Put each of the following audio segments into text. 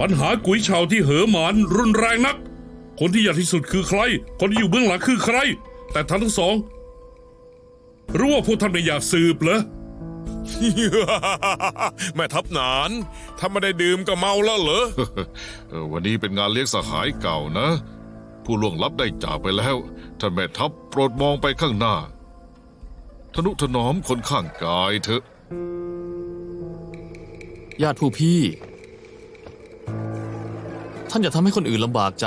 ปัญหากุยเฉาที่เหอหมานรุนแรงนัก คนที่ใหญ่ที่สุดคือใคร คนที่อยู่เบื้องหลังคือใคร แต่ท่านทั้งสองรู้ว่าพวกท่านไม่อยากสืบเหรอ แม่ทัพหนาน ถ้าไม่ได้ดื่มก็เมาแล้วเหรอ เออวันนี้เป็นงานเลี้ยงสหายเก่านะ ผู้ล่วงลับได้จากไปแล้ว ท่านแม่ทัพโปรดมองไปข้างหน้า ทนุถนอมคนข้างกายเถอะ ญาติผู้พี่ ท่านอย่าทำให้คนอื่นลำบากใจ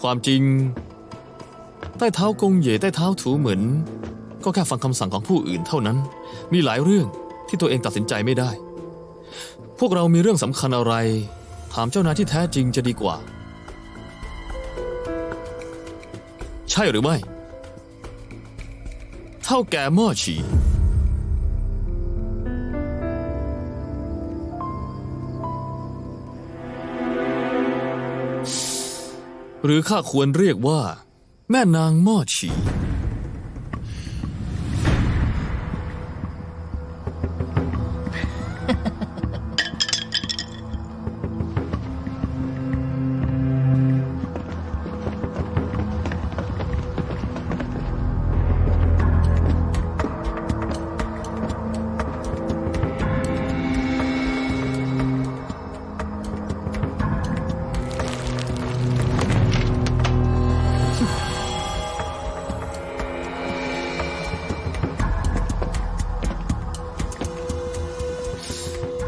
ความจริง ใต้เท้ากงเหย่ใต้เท้าถูเหมือน ก็แค่ฟังคำสั่งของผู้อื่นเท่านั้น มีหลายเรื่องที่ตัวเองตัดสินใจไม่ได้ พวกเรามีเรื่องสำคัญอะไร ถามเจ้านายที่แท้จริงจะดีกว่า ใช่หรือไม่ เท่าแก่ม้อฉี หรือข้าควรเรียกว่า แม่นางม่อฉี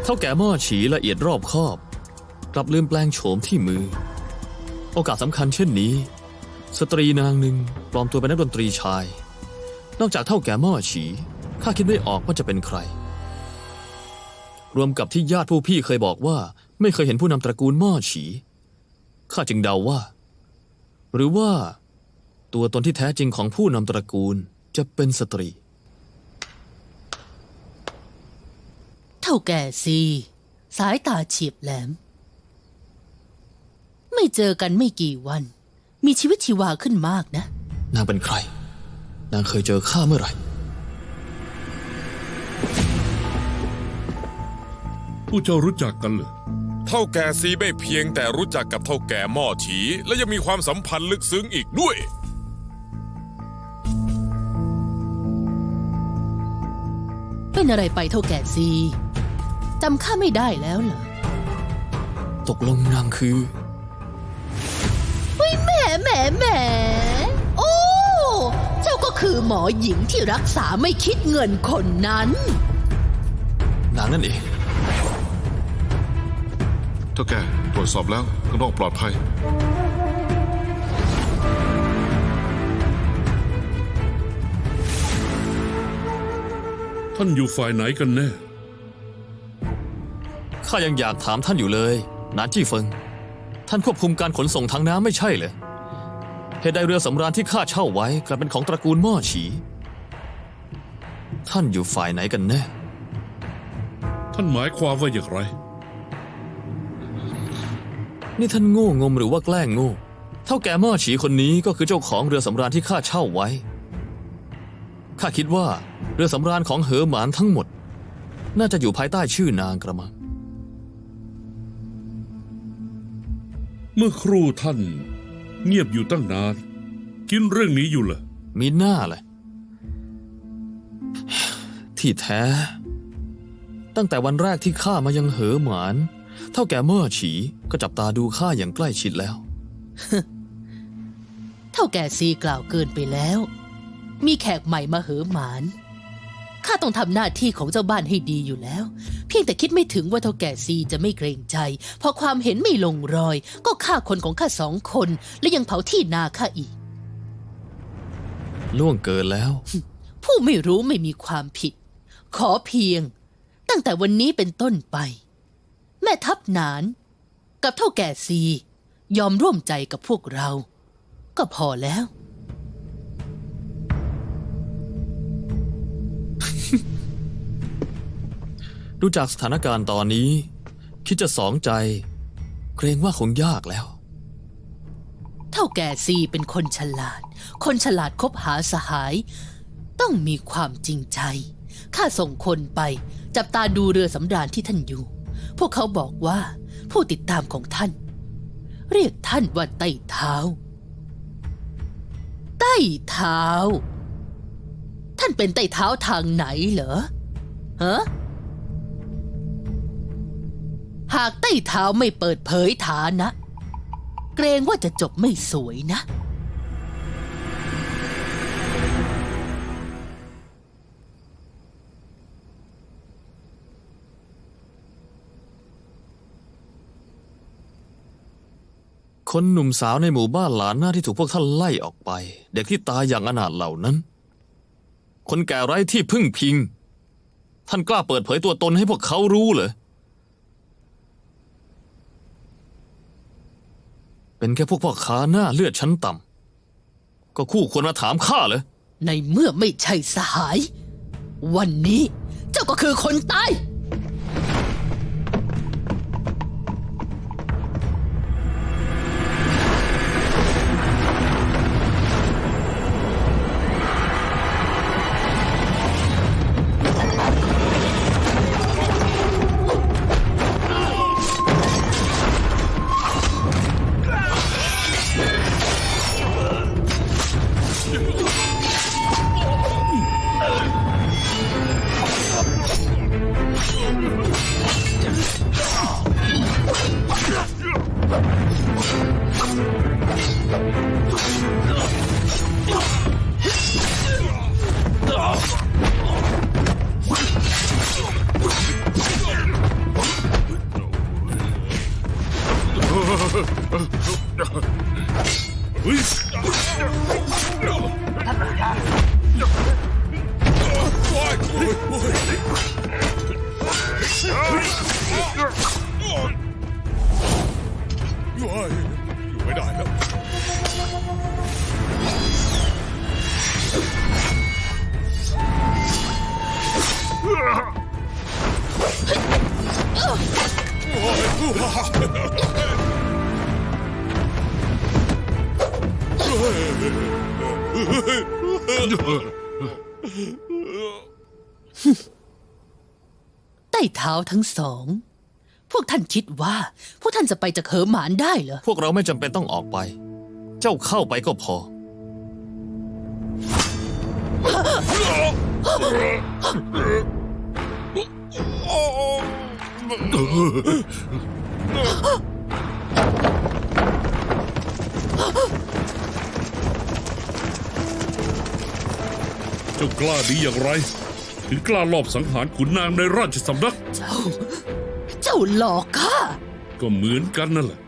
เท่าแก่หม้อฉีละเอียดรอบคอบ กลับลืมแปลงโฉมที่มือ โอกาสสำคัญเช่นนี้ สตรีนางหนึ่งปลอมตัวเป็นนักดนตรีชาย นอกจากเท่าแก่หม้อฉีข้าคิดไม่ออกว่าจะเป็นใคร รวมกับที่ญาติผู้พี่เคยบอกว่า ไม่เคยเห็นผู้นำตระกูลหม้อฉีข้าจึงเดาว่า หรือว่า ตัวตนที่แท้จริงของผู้นำตระกูลจะเป็นสตรี เท่าแก่ซีสายตาเฉียบแหลม ไม่เจอกันไม่กี่วัน มีชีวิตชีวาขึ้นมากนะ นางเป็นใคร นางเคยเจอข้าเมื่อไหร่ ผู้เจ้ารู้จักกันเหรอเท่าแก่ซีไม่เพียงแต่รู้จักกับเท่าแก่หม้อฉีและยังมีความสัมพันธ์ลึกซึ้งอีกด้วย เป็นอะไรไปเท่าแก่ซี จำข้าไม่ได้แล้วเหรอ ตกลงนางคือแหมแหมแหมโอ้ เจ้าก็คือหมอหญิงที่รักษาไม่คิดเงินคนนั้น นางนั่นเอง เท่าแก่ตรวจสอบแล้วข้างนอกปลอดภัย ท่านอยู่ฝ่ายไหนกันแน่ ข้ายังอยากถามท่านอยู่เลยนานจี้เฟิง ท่านควบคุมการขนส่งทางน้ำไม่ใช่เหรอเหตุใดเรือสำราญที่ข้าเช่าไว้กลับเป็นของตระกูลหม้อฉี ท่านอยู่ฝ่ายไหนกันแน่ ท่านหมายความว่าอย่างไร นี่ท่านโง่งมหรือว่าแกล้งโง่ เท่าแก่หม้อฉีคนนี้ก็คือเจ้าของเรือสำราญที่ข้าเช่าไว้ ข้าคิดว่าเรือสำราญของเหอหมานทั้งหมด น่าจะอยู่ภายใต้ชื่อนางกระมัง เมื่อครู่ท่าน เงียบอยู่ตั้งนาน กินเรื่องนี้อยู่เหรอมีหน้าเลยที่แท้ ตั้งแต่วันแรกที่ข้ามายังเหอหมาน เท่าแก่เมื่อฉีก็จับตาดูข้าอย่างใกล้ชิดแล้ว เท่าแก่ซีกล่าวเกินไปแล้ว มีแขกใหม่มาเหอหมาน ข้าต้องทำหน้าที่ของเจ้าบ้านให้ดีอยู่แล้ว เพียงแต่คิดไม่ถึงว่าเท่าแก่ซีจะไม่เกรงใจ พอความเห็นไม่ลงรอย ก็ฆ่าคนของข้าสองคน และยังเผาที่นาข้าอีก ล่วงเกินแล้ว ผู้ไม่รู้ไม่มีความผิด ขอเพียง ตั้งแต่วันนี้เป็นต้นไป แม่ทัพหนาน กับเท่าแก่ซี ยอมร่วมใจกับพวกเรา ก็พอแล้ว ดูจากสถานการณ์ตอนนี้ คิดจะสองใจ เกรงว่าคงยากแล้ว เท่าแก่ซีเป็นคนฉลาด คนฉลาดคบหาสหาย ต้องมีความจริงใจ ข้าส่งคนไป จับตาดูเรือสำราญที่ท่านอยู่ พวกเขาบอกว่าผู้ติดตามของท่าน เรียกท่านว่าไต้เท้า ไต้เท้า ท่านเป็นไต้เท้าทางไหนเหรอฮะ หากไต้เท้าไม่เปิดเผยฐานะ เกรงว่าจะจบไม่สวยนะ คนหนุ่มสาวในหมู่บ้านหลานหน้าที่ถูกพวกท่านไล่ออกไป เด็กที่ตายอย่างอนาถเหล่านั้น คนแก่ไร้ที่พึ่งพิง ท่านกล้าเปิดเผยตัวตนให้พวกเขารู้เหรอ เป็นแค่พวกพ่อค้าหน้าเลือดชั้นต่ำก็คู่ควรมาถามข้าเลยในเมื่อไม่ใช่สหาย วันนี้เจ้าก็คือคนตาย อยู่ไม่ได้แล้วใต้เท้าทั้งสอง พวกท่านคิดว่า พวกท่านจะไปจากเหอหมานได้เหรอ พวกเราไม่จำเป็นต้องออกไป เจ้าเข้าไปก็พอ เจ้ากล้าดีอย่างไร ถึงกล้าลอบสังหารขุนนางในราชสำนัก เจ้าเจ้า หลอกข้าก็เหมือนกันนั่นแหละ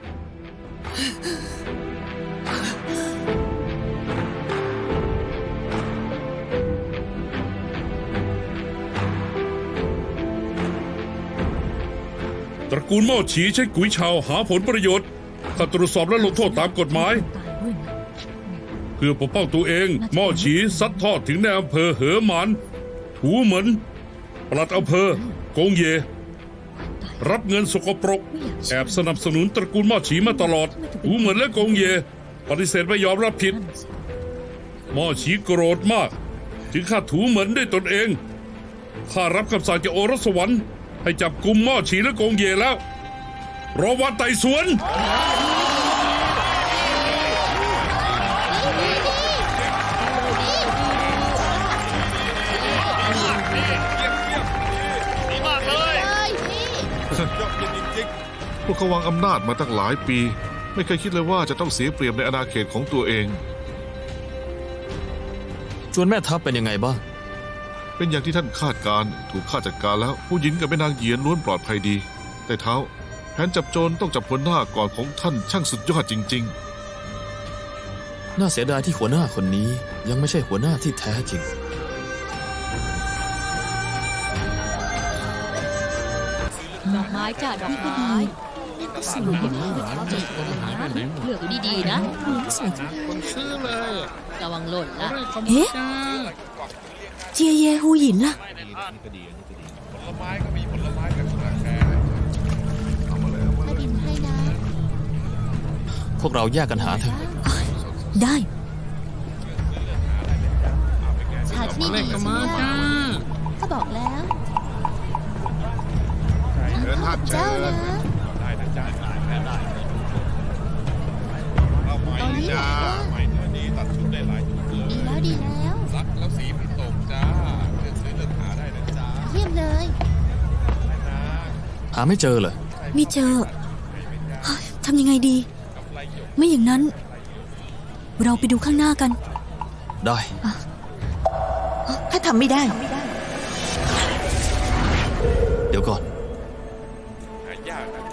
ตระกูลหม้อฉีใช้กุยชาวหาผลประโยชน์ถ้าตรวจสอบและลงโทษตามกฎหมาย เพื่อปกป้องตัวเองหม้อฉีซัดทอดถึงในอำเภอเหอหมานหูเหมือนปลัดอำเภอกงเย รับเงินสกปรก แอบสนับสนุนตระกูลหม้อฉีมาตลอด หูเหมือนและกงเย ปฏิเสธไม่ยอมรับผิดหม้อฉีโกรธมาก ถึงข้าถูเหมือนด้วยตนเอง ข้ารับคำสั่งจากโอรสสวรรค์ให้จับกลุ่มหม้อฉีและกงเยแล้วรอวันไต่สวน พวกเขาวางอำนาจมาตั้งหลายปี ไม่เคยคิดเลยว่าจะต้องเสียเปรียบในอาณาเขตของตัวเอง จวนแม่ทัพเป็นยังไงบ้าง เป็นอย่างที่ท่านคาดการณ์ถูกฆ่าจัดการแล้วผู้หญิงกับแม่นางเหยียนล้วนปลอดภัยดี แต่เท้าแผนจับโจรต้องจับคนหน้าก่อนของท่านช่างสุดยอดจริง น่าเสียดายที่หัวหน้าคนนี้ยังไม่ใช่หัวหน้าที่แท้จริง ดอกไม้จ้าดอกไม้ สวยมากเลือกดีๆนะระวังหล่นละเอ๊ะเจียเยฮูหยินล่ะพวกเราแยกกันหาเถอะได้ชาตินี้ดีใช่ไหมล่ะก็บอกแล้วชิญท่านเชิญได้นะจ๊ะได้ได้เอาใหม่นะจ้าใหม่เนื้อดีตัดชุดได้หลายชุดเลยดีแล้วดีแล้วซักแล้วสีไม่ตกจ้าเลือกซื้อเลือกหาได้นะจ้าเยี่ยมเลยหาไม่เจอเลยไม่เจอเฮ้ยทำยังไงดี ไม่อย่างนั้น เราไปดูข้างหน้ากัน ได้ถ้าทำไม่ได้ เดี๋ยวก่อนหายากนะ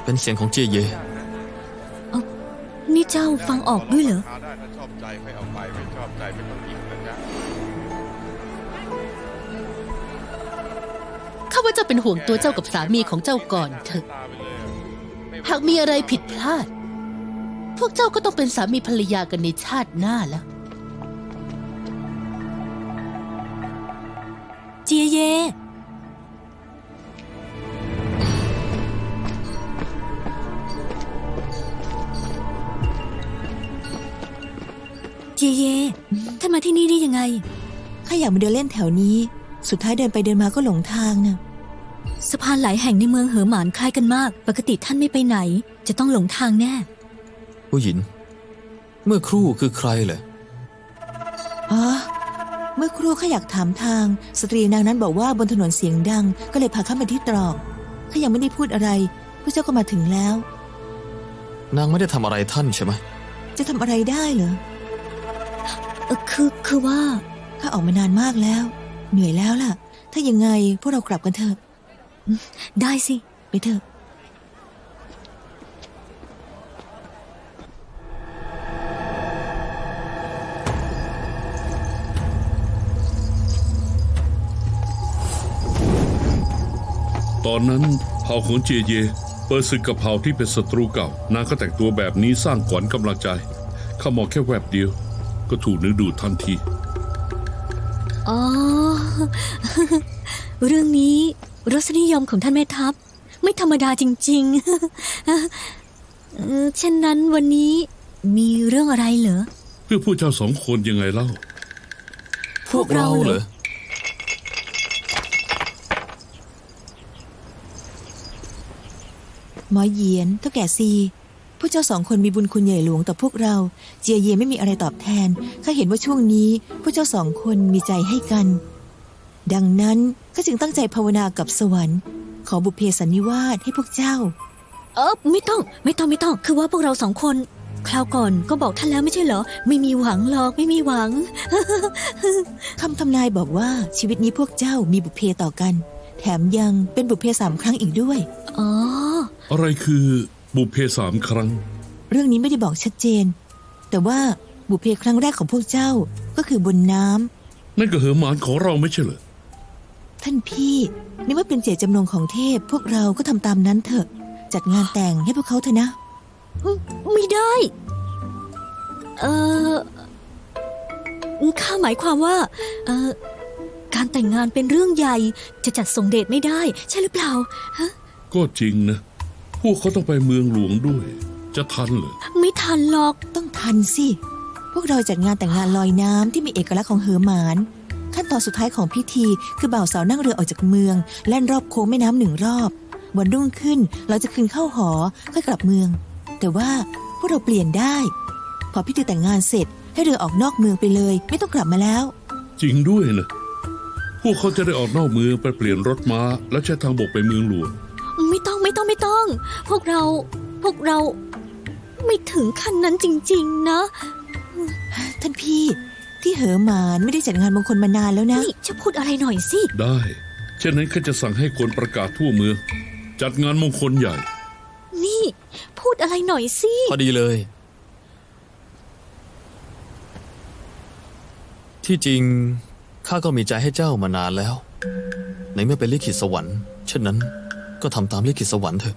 เป็นเสียงของเจเย นี่เจ้าฟังออกด้วยเหรอหาได้ถ้าชอบใจค่อยเอาไปไม่ชอบใจไม่ต้องหยิบนะจ๊ะข้าว่าเจ้าเป็นห่วงตัวเจ้ากับสามีของเจ้าก่อนเถอะ ตาไปเลยอะไม่หากมีอะไรผิดพลาด พวกเจ้าก็ต้องเป็นสามีภรรยากันในชาติหน้าแล้ว เจียเยเจีย มาที่นี่ได้ยังไง ข้าอยากมาเดินเล่นแถวนี้ สุดท้ายเดินไปเดินมาก็หลงทางนะสะพานหลายแห่งในเมืองเหอหมานคล้ายกันมาก ปกติท่านไม่ไปไหน จะต้องหลงทางแน่ ผู้หญิง เมื่อครู่คือใครเหรออ๋อ เมื่อครู่ข้าอยากถามทาง สตรีนางนั้นบอกว่าบนถนนเสียงดัง ก็เลยพาข้ามาที่ตรอก ข้ายังไม่ได้พูดอะไรพระเจ้าก็มาถึงแล้ว นางไม่ได้ทำอะไรท่านใช่ไหม จะทำอะไรได้เหรอ เออคือคือว่าข้าออกมานานมากแล้ว เหนื่อยแล้วล่ะ ถ้ายังไงพวกเรากลับกันเถอะได้สิ ไปเถอะตอนนั้นเผ่าของเจเย เปิดศึกกับเผ่าที่เป็นศัตรูเก่านางก็แต่งตัวแบบนี้สร้างขวัญกำลังใจ ข้ามองแค่แวบเดียว ก็ถูกนึกดูดทันที อ๋อ เรื่องนี้รสนิยมของท่านแม่ทัพ ไม่ธรรมดาจริงๆเออเช่นนั้นวันนี้มีเรื่องอะไรเหรอ เพื่อผู้เจ้าสองคนยังไงเล่า พวกเราเหรอ หมอเหยียนเท่าแก่ซีพ วกเจ้าสองคนมีบุญคุณใหญ่หลวงต่อพวกเรา เจียเยไม่มีอะไรตอบแทนข้าเห็นว่าช่วงนี้พวกเจ้าสองคนมีใจให้กัน ดังนั้นก็จึงตั้งใจภาวนากับสวรรค์ ขอบุพเพสันนิวาสให้พวกเจ้า เออไม่ต้อง ไม่ต้องไม่ต้อง คือว่าพวกเราสองคน คราวก่อนก็บอกท่านแล้วไม่ใช่เหรอ ไม่มีหวังหรอกไม่มีหวัง คำทำนายบอกว่าชีวิตนี้พวกเจ้ามีบุพเพต่อกัน แถมยังเป็นบุพเพสามครั้งอีกด้วย อ๋อ อะไรคือ บุพเพสามครั้ง เรื่องนี้ไม่ได้บอกชัดเจน แต่ว่าบุพเพครั้งแรกของพวกเจ้าก็คือบนน้ำ นั่นก็เหอหมานของเราไม่ใช่เหรอ ท่านพี่นี่เมื่อเป็นเจตจำนงของเทพ พวกเราก็ทำตามนั้นเถอะ จัดงานแต่งให้พวกเขาเถอะนะ ไม่ได้ เออข้าหมายความว่าเออการแต่งงานเป็นเรื่องใหญ่ จะจัดส่งเดชไม่ได้ ใช่หรือเปล่าฮะก็จริงนะพ วกเขาต้องไปเมืองหลวงด้วย จะทันเหรอไม่ทันหรอก ต้องทันสิ พวกเราจัดงานแต่งงานลอยน้ำที่มีเอกลักษณ์ของเหอหมาน ขั้นตอนสุดท้ายของพิธีคือบ่าวสาวนั่งเรือออกจากเมืองแล่นรอบโค้งแม่น้ำหนึ่งรอบ วันรุ่งขึ้นเราจะคืนเข้าหอค่อยกลับเมือง แต่ว่าพวกเราเปลี่ยนได้ พอพิธีแต่งงานเสร็จ ให้เรือออกนอกเมืองไปเลย ไม่ต้องกลับมาแล้ว จริงด้วยนะพวกเขาจะได้ออกนอกเมืองไปเปลี่ยนรถม้า และใช้ทางบกไปเมืองหลวง พวกเรา พวกเราไม่ถึงขั้นนั้นจริง ๆ นะ ท่านพี่ที่เหอหมานไม่ได้จัดงานมงคลมานานแล้วนะนี่จะพูดอะไรหน่อยสิ ได้ เช่นนั้นข้าจะสั่งให้คนประกาศทั่วเมืองจัดงานมงคลใหญ่ นี่ พูดอะไรหน่อยสิ พอดีเลย ที่จริงข้าก็มีใจให้เจ้ามานานแล้ว ในเมื่อเป็นลิขิตสวรรค์ เช่นนั้น ก็ทำตามลิขิตสวรรค์เถอะ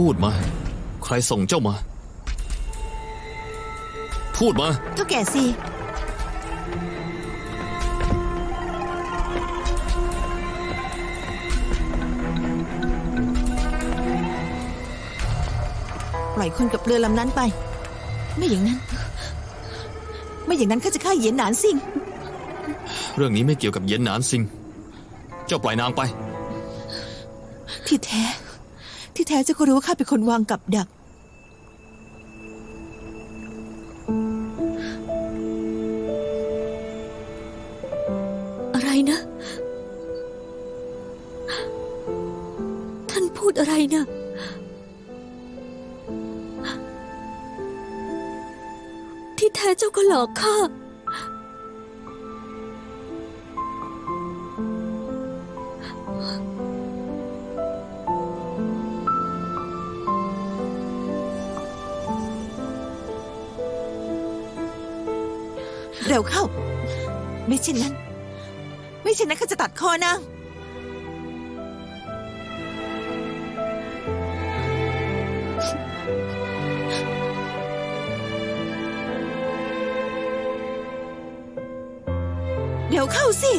พูดมา ใครส่งเจ้ามา พูดมา เท่าแก่ซีปล่อยคนกับเรือลำนั้นไป ไม่อย่างนั้น ไม่อย่างนั้นข้าจะฆ่าเหยียนหนานซิงเรื่องนี้ไม่เกี่ยวกับเหยียนหนานซิง เจ้าปล่อยนางไป ที่แท้ ที่แท้เจ้าก็รู้ว่าข้าเป็นคนวางกับดัก อะไรนะ ท่านพูดอะไรนะที่แท้เจ้าก็หลอกข้า วเข้า ไม่เช่นนั้น ไม่เช่นนั้นข้าจะตัดคอนางเดี๋ยวเข้าสิ